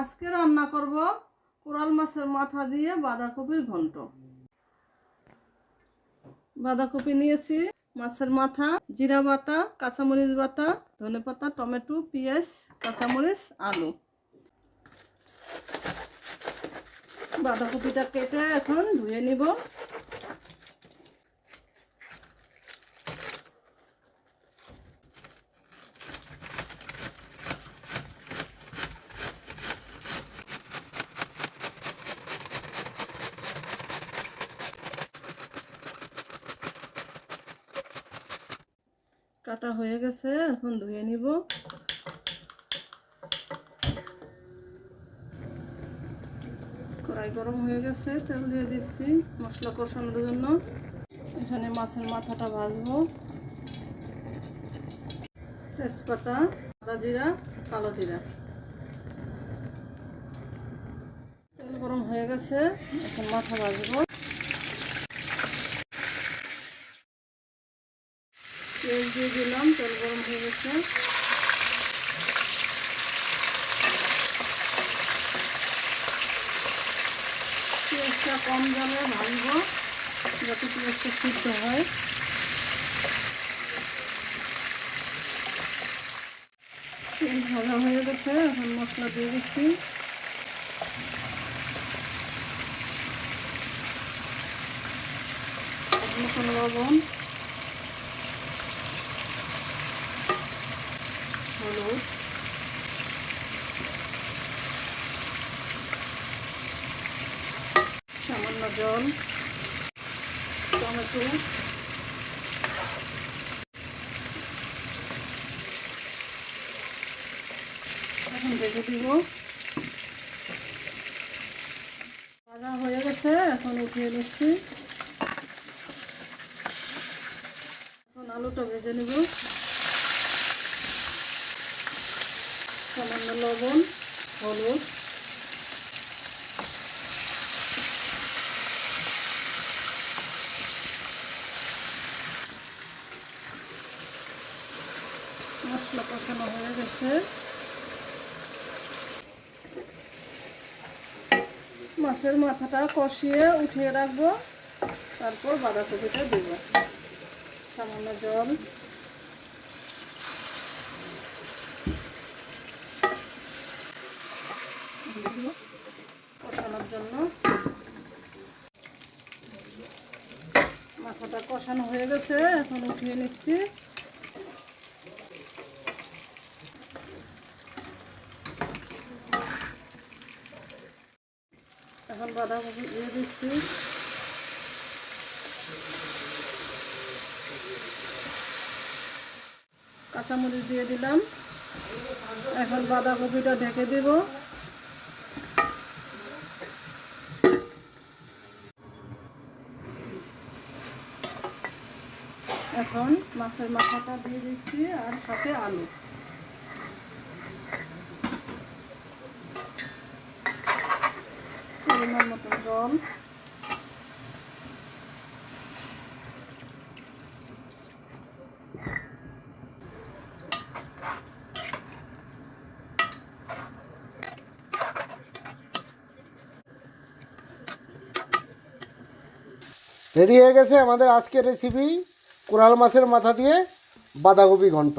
আজকে রান্না করব কোরাল মাছের মাথা দিয়ে বাঁধাকপির ঘন্ট। বাঁধাকপি নিয়েছি, মাছের মাথা, জিরা বাটা, কাঁচামরিচ বাটা, ধনে পাতা, টমেটো, পেঁয়াজ, কাঁচামরিচ, আলু। বাঁধাকপিটা কেটে এখন ধুয়ে নিব। কাটা হয়ে গেছে, এখন ধুয়ে নিব। কড়াই গরম হয়ে গেছে, তেল দিয়ে দিচ্ছি মশলা কষানোর জন্য। এখানে মাছের মাথাটা ভাজবো। তেজপাতা, আদা জিরা, কালো জিরা। তেল গরম হয়ে গেছে, এখন মাথা ভাজবো। পেঁয়াজ দিয়ে দিলাম, তেল গরম হয়ে গেছে। পেঁয়াজটা কম জলে ভাজবো, যাতে পেঁয়াজটা সিদ্ধ হয়। পেঁয়াজ ভাজা হয়ে গেছে, এখন মশলা দিয়ে দিচ্ছি। লবণ। হলুদ। সামান্য জল। টমেটো। এখন রেখে দিব। ভাজা হয়ে গেছে, এখন উঠিয়ে নিচ্ছি। এখন আলুটা ভেজে নেব। সামান্য লবণ, হলুদ। মশলা কষানো হয়ে গেছে। মাছের মাথাটা কষিয়ে উঠিয়ে রাখব। তারপর বাঁধাকপিটা দেবো। সামান্য জল। কষানোর জন্য। মাথাটা কষানো হয়ে গেছে, এখন উঠিয়ে নিচ্ছি। এখন বাঁধাকপি দিয়ে দিচ্ছি। কাঁচামরিচ দিয়ে দিলাম। এখন বাঁধাকপিটা ঢেকে দেবো। এখন মাছের মাথাটা দিয়ে দিচ্ছি আর সাথে আলু। পরিমাণ মতো জল। রেডি হয়ে গেছে আমাদের আজকের রেসিপি কোরাল মাছের মাথা দিয়ে বাঁধাকপি ঘন্ট।